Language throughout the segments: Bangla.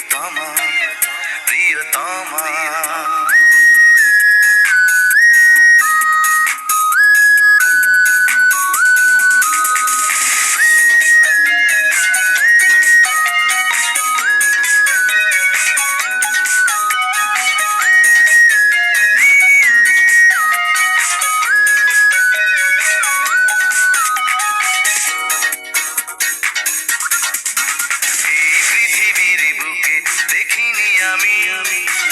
প্রিয়তমা প্রিয়তমা আমি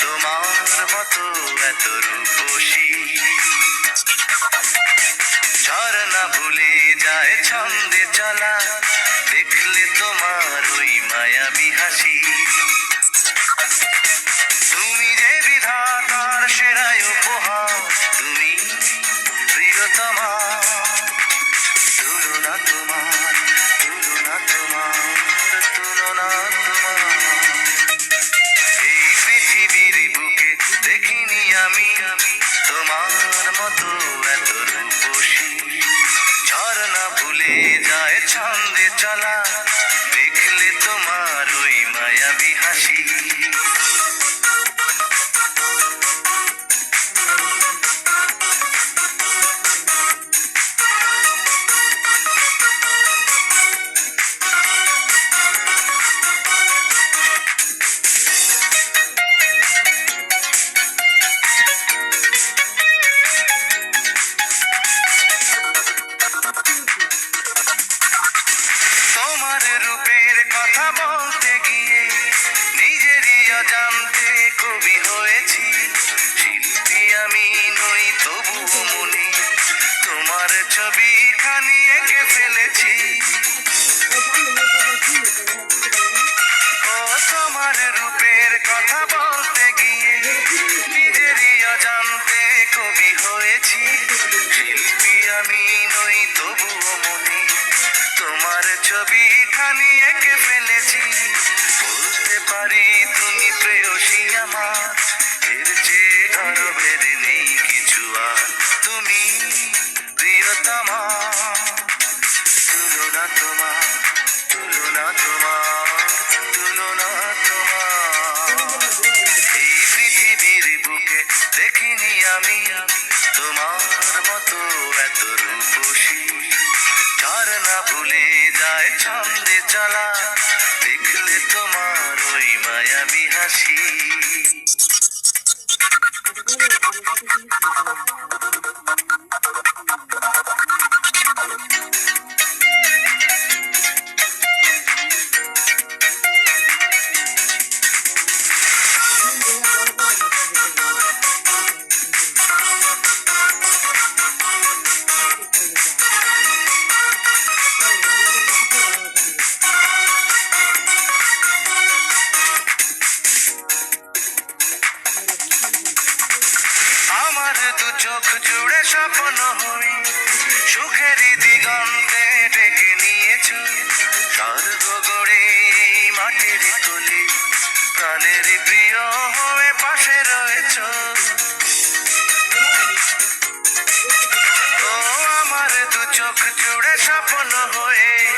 তোমার মতো এত রূপসী। ঝরনা ভুলে যায় ছন্দ ভুলে যায় ছন্দে চলা। রূপের কথা বলতে গিয়ে নিজেরই অজান্তে কবি হয়েছি। শিল্পী আমি নই, তবুও মনে তোমার ছবি খানি এঁকে আমি তোমার মতো এত রূপসী। যার না ভুলে যায় ছন্দে চলা। দু চোখ জুড়ে স্বপ্ন হই। সুখের দিগন্তে ডেকে নিয়েছ। স্বর্গ গড়ে মাটির কোলে। প্রাণের প্রিয় হয়ে পাশে রয়েছ। ও আমার দু চোখ জুড়ে স্বপ্ন হয়ে।